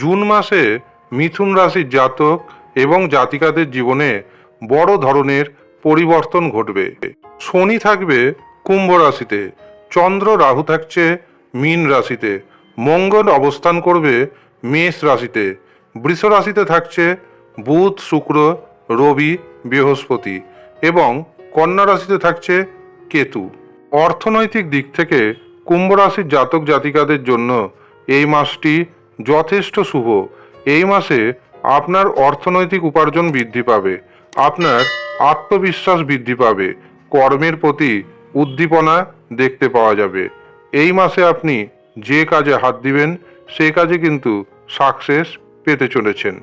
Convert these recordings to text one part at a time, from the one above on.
June মাসে মিথুন রাশির জাতক এবং জাতিকাদের জীবনে বড় ধরনের পরিবর্তন ঘটবে। শনি থাকবে কুম্ভ রাশিতে, চন্দ্র রাহু থাকছে মীন রাশিতে, মঙ্গল অবস্থান করবে মেষ রাশিতে, বৃষ রাশিতে থাকছে বুধ, শুক্র, রবি, বৃহস্পতি এবং কন্যা রাশিতে থাকছে কেতু। অর্থনৈতিক দিক থেকে কুম্ভ রাশির জাতক জাতিকাদের জন্য এই মাসটি যথেষ্ট শুভ। এই মাসে আপনার অর্থনৈতিক উপার্জন বৃদ্ধি পাবে, আপনার আত্মবিশ্বাস বৃদ্ধি পাবে, কর্মের প্রতি উদ্দীপনা দেখতে পাওয়া যাবে। এই মাসে আপনি যে কাজে হাত দিবেন সেই কাজে কিন্তু সাকসেস পেতে চলেছেন।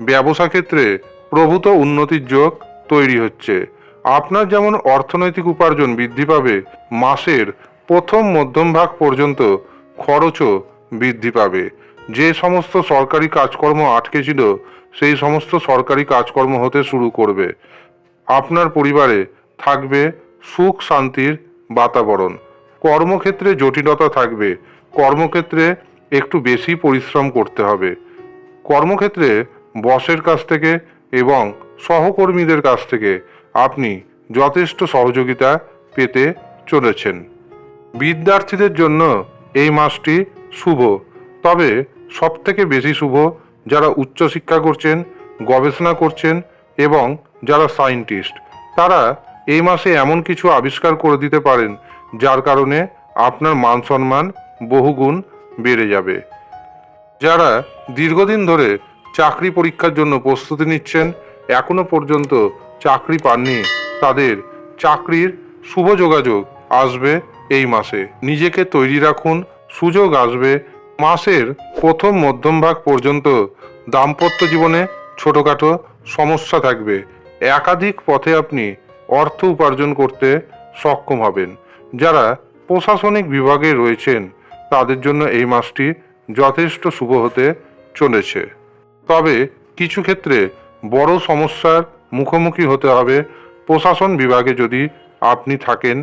ব্যবসা ক্ষেত্রে প্রভূত উন্নতির যোগ তৈরি হচ্ছে। আপনার যেমন অর্থনৈতিক উপার্জন বৃদ্ধি পাবে, মাসের প্রথম মধ্যম ভাগ পর্যন্ত খরচও বৃদ্ধি পাবে। যে সমস্ত সরকারি কাজকর্ম আটকে ছিল সেই সমস্ত সরকারি কাজকর্ম হতে শুরু করবে। আপনার পরিবারে থাকবে সুখ শান্তির বাতাবরণ। কর্মক্ষেত্রে জটিলতা থাকবে। কর্মক্ষেত্রে একটু বেশি পরিশ্রম করতে হবে। কর্মক্ষেত্রে বসের কাছ থেকে এবং সহকর্মীদের কাছ থেকে আপনি যথেষ্ট সহযোগিতা পেতে চলেছেন। বিদ্যার্থীদের জন্য এই মাসটি শুভ। তবে সবথেকে বেশি শুভ যারা উচ্চশিক্ষা করছেন, গবেষণা করছেন এবং যারা সায়েন্টিস্ট, তারা এই মাসে এমন কিছু আবিষ্কার করে দিতে পারেন, যার কারণে আপনার মান সম্মান বহুগুণ বেড়ে যাবে। যারা দীর্ঘদিন ধরে চাকরি পরীক্ষার জন্য প্রস্তুতি নিচ্ছেন, এখনও পর্যন্ত চাকরি পাননি, তাদের চাকরির শুভ যোগাযোগ আসবে এই মাসে। নিজেকে তৈরি রাখুন, সুযোগ আসবে মাসের প্রথম মধ্যম ভাগ পর্যন্ত দাম্পত্য জীবনে ছোটোখাটো সমস্যা থাকবে। একাধিক পথে আপনি অর্থ উপার্জন করতে সক্ষম হবেন। যারা প্রশাসনিক বিভাগে রয়েছেন, তাদের জন্য এই মাসটি যথেষ্ট শুভ হতে চলেছে। তবে কিছু ক্ষেত্রে বড় সমস্যার মুখোমুখি হতে হবে প্রশাসন বিভাগে যদি আপনি থাকেন।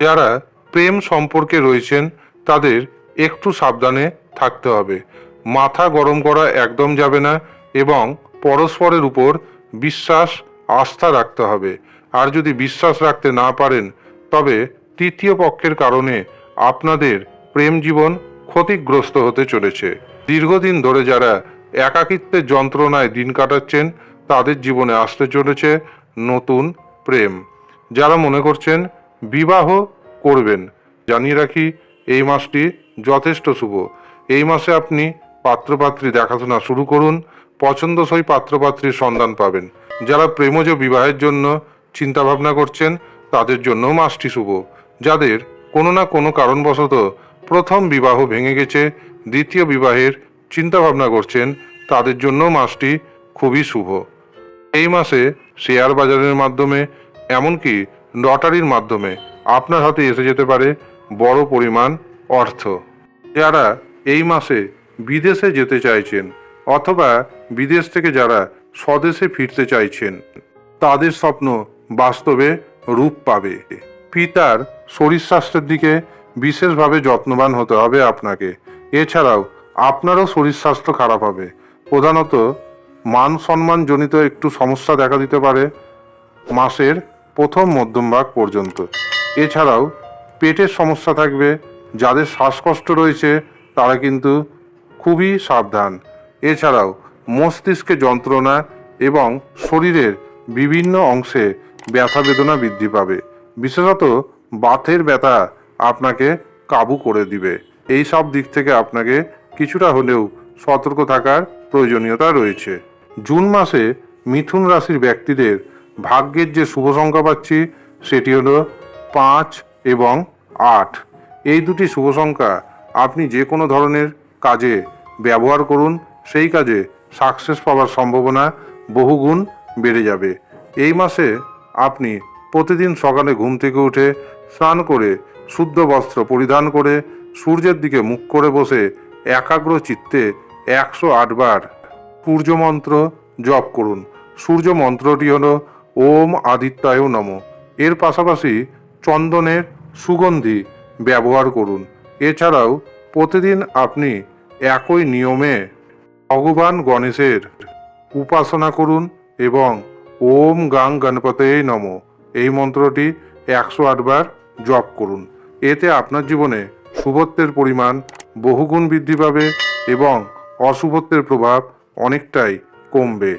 যারা প্রেম সম্পর্কে রয়েছেন, তাদের একটু সাবধানে থাকতে হবে। মাথা গরম করা একদম যাবে না এবং পরস্পরের উপর বিশ্বাস, আস্থা রাখতে হবে। আর যদি বিশ্বাস রাখতে না পারেন, তবে তৃতীয় পক্ষের কারণে আপনাদের প্রেম জীবন ক্ষতিগ্রস্ত হতে চলেছে। দীর্ঘদিন ধরে যারা একাকিত্বের যন্ত্রণায় দিন কাটাচ্ছেন, তাদের জীবনে আসতে চলেছে নতুন প্রেম। যারা মনে করছেন, বিবাহ করবেন, জানিয়ে রাখি এই মাসটি যথেষ্ট শুভ। এই মাসে আপনি পাত্রপাত্রী দেখাশোনা শুরু করুন, পছন্দসই পাত্রপাত্রীর সন্ধান পাবেন। যারা প্রেমজ বিবাহের জন্য চিন্তাভাবনা করছেন, তাদের জন্য মাসটি শুভ। যাদের কোনো না কোনো কারণবশত প্রথম বিবাহ ভেঙে গেছে, দ্বিতীয় বিবাহের চিন্তাভাবনা করছেন, তাদের জন্য মাসটি খুবই শুভ। এই মাসে শেয়ার বাজারের মাধ্যমে, এমনকি লটারির মাধ্যমে আপনার হাতে এসে যেতে পারে বড় পরিমাণ অর্থ। যারা এই মাসে বিদেশে যেতে চাইছেন অথবা বিদেশ থেকে যারা স্বদেশে ফিরতে চাইছেন, তাদের স্বপ্ন বাস্তবে রূপ পাবে। পিতার শরীর স্বাস্থ্যের দিকে বিশেষভাবে যত্নবান হতে হবে আপনাকে। এছাড়াও আপনারও শরীর স্বাস্থ্য খারাপ হবে। প্রধানত মান সম্মানজনিত একটু সমস্যা দেখা দিতে পারে মাসের প্রথম মধ্যম ভাগ পর্যন্ত। এছাড়াও পেটের সমস্যা থাকবে, যাদের শ্বাসকষ্ট রয়েছে, তারা কিন্তু খুবই সাবধান। এছাড়াও মস্তিষ্কে যন্ত্রণা এবং শরীরের বিভিন্ন অংশে ব্যথা বেদনা বৃদ্ধি পাবে। বিশেষত বাথের ব্যথা আপনাকে কাবু করে দিবে। এই সব দিক থেকে আপনাকে কিছুটা হলেও সতর্ক থাকার প্রয়োজনীয়তা রয়েছে। জুন মাসে মিথুন রাশির ব্যক্তিদের ভাগ্যের যে শুভ সংখ্যা পাচ্ছি, সেটি হলো পাঁচ এবং আট। এই দুটি শুভ সংখ্যা আপনি যে কোনো ধরনের কাজে ব্যবহার করুন, সেই কাজে সাকসেস পাওয়ার সম্ভাবনা বহুগুণ বেড়ে যাবে। এই মাসে আপনি প্রতিদিন সকালে ঘুম থেকে উঠে স্নান করে শুদ্ধ বস্ত্র পরিধান করে সূর্যের দিকে মুখ করে বসে একাগ্র চিত্তে একশো আটবার সূর্য মন্ত্র জপ করুন। সূর্য মন্ত্রটি হল ওম আদিত্যায় নম। এর পাশাপাশি চন্দনের সুগন্ধি ব্যবহার করুন। এছাড়াও প্রতিদিন আপনি একই নিয়মে ভগবান গণেশের উপাসনা করুন এবং ওম গাং গণপতে নম। এই মন্ত্রটি একশো আটবার জপ করুন। এতে আপনার জীবনে শুভত্বের পরিমাণ বহুগুণ বৃদ্ধি পাবে এবং অশুভত্বের প্রভাব অনেকটাই কমবে।